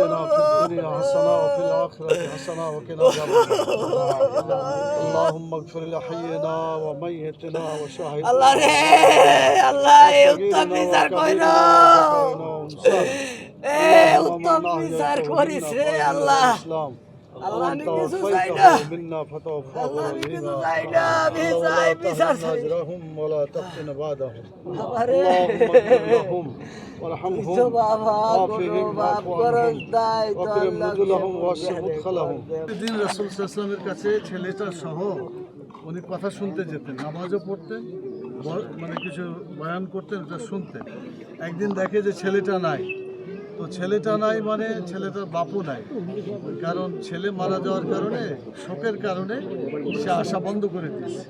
آتنا في الدنيا حسنة وفي الآخرة حسنة وقنا عذاب النار اللهم اغفر لحينا وميتنا وشاهدنا আল্লাহ রে আল্লাহ এই উত্তম বিচার কইর এ উত্তম বিচার করিস রে আল্লাহ আল্লাহ আমি কিছু চাই না منا فتوفاه আল্লাহ আমি কিছু علينا চাই না আমি চাই বিচার চাই أجرهم ولا تفتن بعدهم বাবারে اللهم اغفر لهم وارحمهم তো বাবা وعافهم কোনো বাপ واعف করস عنهم দাই তো واكرم আল্লাহ نزلهم واسع مدخلهم দিন রাসূল সাল্লাল্লাহু কাছে ছেলেটা সহ উনি কথা শুনতে যেতেন নামাজও পড়তেন ব- মানে কিছু বয়ান করতেন ওটা শুনতেন একদিন দেখে যে ছেলেটা নাই তো ছেলেটা নাই মানে ছেলেটার বাপও নাই। কারণ ছেলে মারা যাওয়ার কারণে শোকের কারণে সে আশা বন্ধ করে দিয়েছে।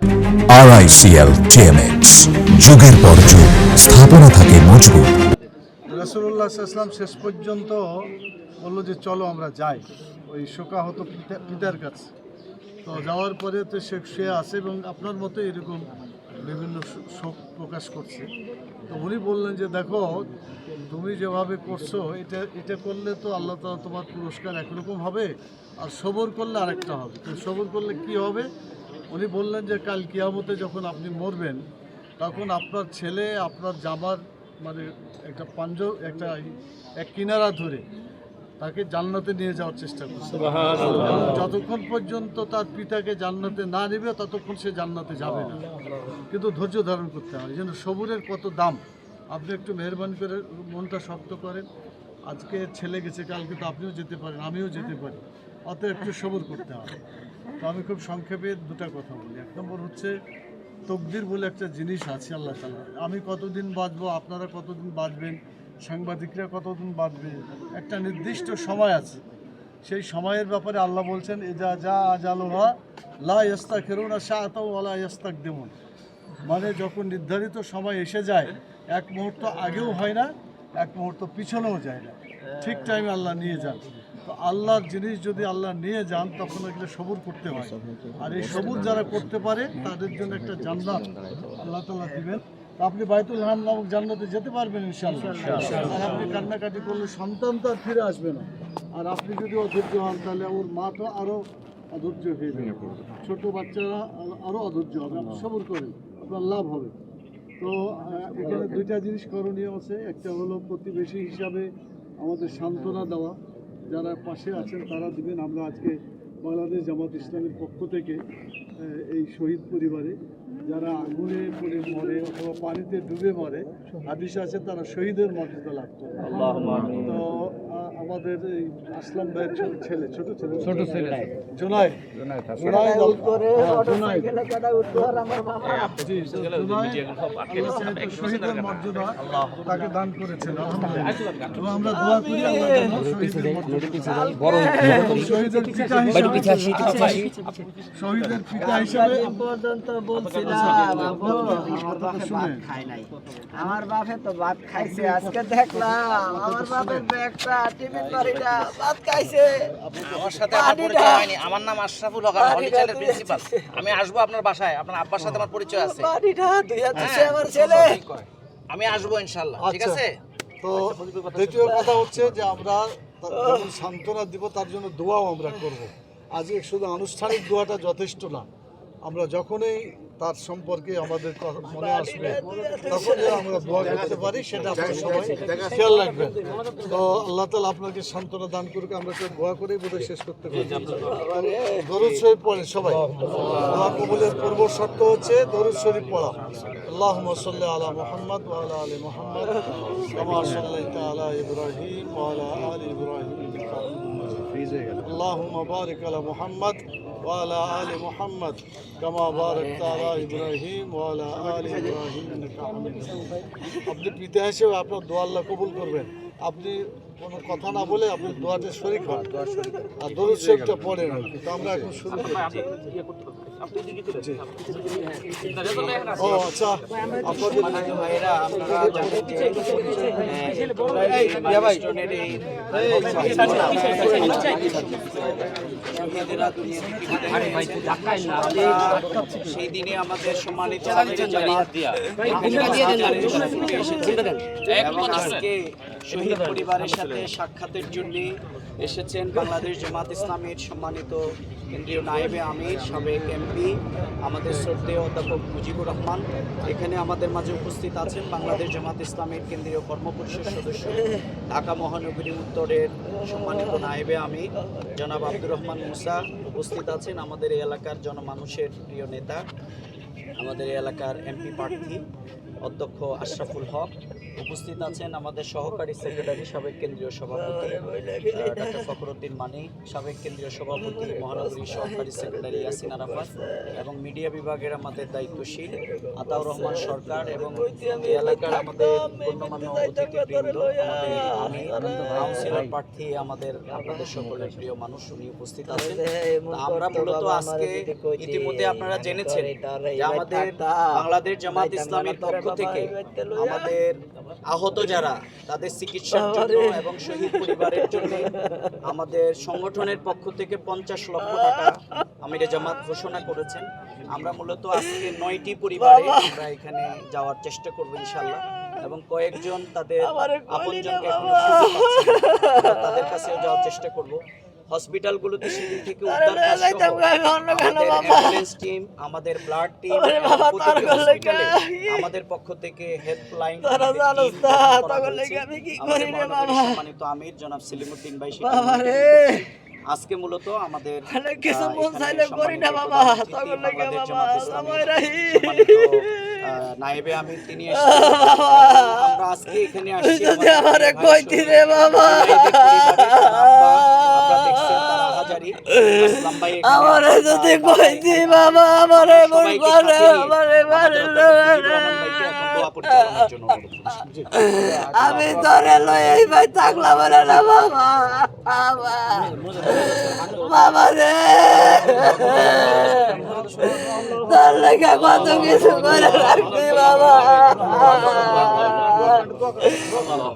টিএমএক্স যুগের পর যুগ স্থাপনা থাকে মজবুত। রসুল্লাহ ইসলাম শেষ পর্যন্ত বলল যে চলো আমরা যাই। ওই শোকাহত পিতা- পিতার কাছে। তো যাওয়ার পরে তো সে আছে এবং আপনার মতো এরকম বিভিন্ন শোক প্রকাশ করছে। তো উনি বললেন যে, দেখো, তুমি যেভাবে করছ, এটা এটা করলে তো আল্লাহ তালা তোমার পুরস্কার একরকম হবে, আর সবর করলে আরেকটা হবে। তো সবর করলে কি হবে? উনি বললেন যে, কাল কিয়ামতে যখন আপনি মরবেন, তখন আপনার ছেলে, আপনার জামার মানে একটা পাঞ্জ, একটা এক কিনারা ধরে তাকে জান্নাতে নিয়ে যাওয়ার চেষ্টা করছে। যতক্ষণ পর্যন্ত তার পিতাকে জান্নাতে না নেবে ততক্ষণ সে জান্নাতে যাবে না। কিন্তু ধৈর্য ধারণ করতে হয় যেন সবুরের কত দাম? আপনি একটু মেহরবানি করে মনটা শক্ত করেন। আজকে ছেলে গেছে কালকে তো আপনিও যেতে পারেন আমিও যেতে পারি। অত একটু সবুর করতে হবে। তো আমি খুব সংক্ষেপে দুটা কথা বলি। এক নম্বর হচ্ছে তকদির বলে একটা জিনিস আছে আল্লাহ তালা আমি কতদিন বাঁচবো আপনারা কতদিন বাঁচবেন? সাংবাদিকরা কতদিন বাঁচবে? একটা নির্দিষ্ট সময় আছে। সেই সময়ের ব্যাপারে আল্লাহ বলছেন এজা যা আজালোহা লা ইস্তা খেরুনা শাহতাও আলা ইস্তাক দেমন মানে যখন নির্ধারিত সময় এসে যায়, এক মুহূর্ত আগেও হয় না, এক মুহূর্ত পিছনেও যায় না। ঠিক টাইমে আল্লাহ নিয়ে যান। তো আল্লাহর জিনিস যদি আল্লাহ নিয়ে যান, তখন এগুলো সবুর করতে হয়। আর এই সবুর যারা করতে পারে, তাদের জন্য একটা জান্নাত আল্লাহ তালা দিবেন। আপনি বাইতুল হাম নামক জান্নাতে যেতে পারবেন ইনশাআল্লাহ। আর আপনি কান্নাকাটি করলে সন্তান তো আর ফিরে আসবে না। আর আপনি যদি অধৈর্য হন তাহলে ওর মা তো আরও অধৈর্য হয়ে যাবে। ছোট বাচ্চারা আরও অধৈর্য হবে আপনি সবর করেন আপনার লাভ হবে। তো এখানে দুইটা জিনিস করণীয় আছে। একটা হলো প্রতিবেশী হিসাবে আমাদের সান্ত্বনা দেওয়া। যারা পাশে আছেন তারা দিবেন। আমরা আজকে বাংলাদেশ জামাত ইসলামের পক্ষ থেকে এই শহীদ পরিবারে যারা আগুনে পড়ে মরে অথবা পানিতে ডুবে মরে হাদিস আছে তারা শহীদের মর্যাদা লাভ করে। তো আমাদের এই আসলাম ভাইয়ের ছোট ছেলে। ছোট ছেলে। ছোট ছেলে জোনাই জোনাই হ্যাঁ, জোনাই শহীদের মর্যাদা তাকে দান করেছেন। আমরা দোয়া করি শহীদের পিতা হিসেবে শহীদের পিতা হিসেবে পর্যন্ত বলছিলাম বাপে নাই। আমার বাপে তো ভাত খাইছে আজকে দেখলাম আমার বাপের ব্যাগটা টিফিন বাড়িটা ভাত খাইছে। আমার সাথে আমার পরিচয় হয়নি। আমার নাম আশরাফুল হক আমি হলিচাইল্ডের প্রিন্সিপাল। আমি আসব আপনার বাসায়। আপনার আব্বার সাথে আমার পরিচয় আছে। বাড়িটা দুই হাত আমার ছেলে। আমি আসব ইনশাল্লাহ ঠিক আচ্ছা। আছে? তো দ্বিতীয় কথা হচ্ছে যে আমরা সান্ত্বনা দিব তার জন্য দোয়াও আমরা করব। আজকে শুধু আনুষ্ঠানিক দোয়াটা যথেষ্ট না। আমরা যখনই তার সম্পর্কে আমাদের ক- মনে আসবে তখন যেন আমরা দোয়া করতে পারি সেটা আপনার সবাই খেয়াল রাখবেন তো আল্লাহ তালা আপনাকে সান্ত্বনা দান করুক আমরা তো দোয়া করেই বোধহয় শেষ করতে পারি দরুদ শরীফ পড়ে সবাই দোয়া কবুলের পূর্ব শর্ত হচ্ছে দরুদ শরীফ পড়া আল্লাহ সাল্লি আলা মোহাম্মদ ওয়ালা আলী মোহাম্মদ কামা সাল্লাইতা আলা ইব্রাহিম ওয়ালা আলি ইব্রাহিম ইন্নাকা হামিদুম মাজিদ। اللهم بارك على محمد وعلى آل محمد كما باركت على إبراهيم وعلى آل إبراهيم إنك حميد مجيد। আপনি পিতা হিসেবে আপনার দোয়া আল্লাহ কবুল করবেন আপনি কোনো কথা না বলে আপনি দোয়াতে শরিক হন আর দরুদ শরীফটা পড়েন আর কি। তো আমরা এখন শুরু করি জি। ও আচ্ছা আপনাদের ভাইরা আপনারা সেই দিনে আমাদের সম্মানিত শহীদ পরিবারের সাথে সাক্ষাতের জন্য এসেছেন বাংলাদেশ জামাত ইসলামের সম্মানিত কেন্দ্রীয় নায়েবে আমির, সাবেক এমপি, আমাদের শ্রদ্ধেয় অধ্যাপক মুজিবুর রহমান। এখানে আমাদের মাঝে উপস্থিত আছেন বাংলাদেশ জামাত ইসলামের কেন্দ্রীয় কর্মপরিষদ সদস্য, ঢাকা মহানগরী উত্তরের সম্মানিত নায়েবে আমির, জনাব আব্দুর রহমান মুসা উপস্থিত আছেন, আমাদের এই এলাকার জনমানুষের প্রিয় নেতা, আমাদের এই এলাকার এমপি প্রার্থী, অধ্যক্ষ আশরাফুল হক। উপস্থিত আছেন আমাদের সহকারী সেক্রেটারি, সাবেক কেন্দ্রীয় সভাপতি ডক্টর ফখরুদ্দিন মানি, সাবেক কেন্দ্রীয় সভাপতি মহানগরী সহকারী সেক্রেটারি ইয়াসিন আরাফাত এবং মিডিয়া বিভাগের আমাদের দায়িত্বশীল আতাউর রহমান সরকার এবং এলাকার আমাদের গণ্যমান্য আমি কাউন্সিলর প্রার্থী আমাদের আপনাদের সকলের প্রিয় মানুষ, উনি উপস্থিত আছেন। আমরা মূলত আজকে ইতিমধ্যে আপনারা জেনেছেন যে আমাদের বাংলাদেশ জামাত ইসলামের পক্ষ থেকে আমাদের আহত যারা তাদের চিকিৎসার জন্য এবং শহীদ পরিবারের জন্য আমাদের সংগঠনের পক্ষ থেকে পঞ্চাশ লক্ষ টাকা আমিরে জামাত ঘোষণা করেছেন। আমরা মূলত আজকে নয়টি পরিবারে আমরা এখানে যাওয়ার চেষ্টা করব ইনশাল্লাহ। এবং কয়েকজন তাদের আপনজনকে এখনও তাদের কাছেও যাওয়ার চেষ্টা করব। হসপিটালগুলোতে সেদিন থেকে উদ্ধার কাজ সহ আমাদের অ্যাম্বুলেন্স টিম আমাদের ব্লাড টিম আমাদের পক্ষ থেকে হেল্পলাইন সম্মানিত আমির জনাব সেলিমুদ্দিন ভাই। আজকে মূলত আমাদের কিছু মন চাইলে করি না বাবা নাইবে আমি তিনি আমরা আজকে এখানে আসছি আমার কইতি রে বাবা। আমারে যদি কইতি বাবা আমারে বলবারে আমারে আমি তোরে লই এই ভাই থাকলাম রে না বাবা। বাবা রে। তোর লেগে কত কিছু করে রাখবি বাবা।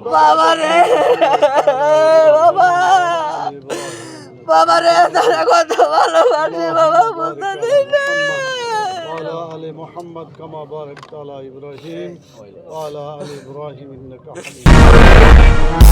বাবা রে। বাবা। বাবা রে তোরা কত ভালোবাসি বাবা বুঝতে দিই না وعلى آل محمد كما باركت على إبراهيم وعلى آل إبراهيم إنك حميد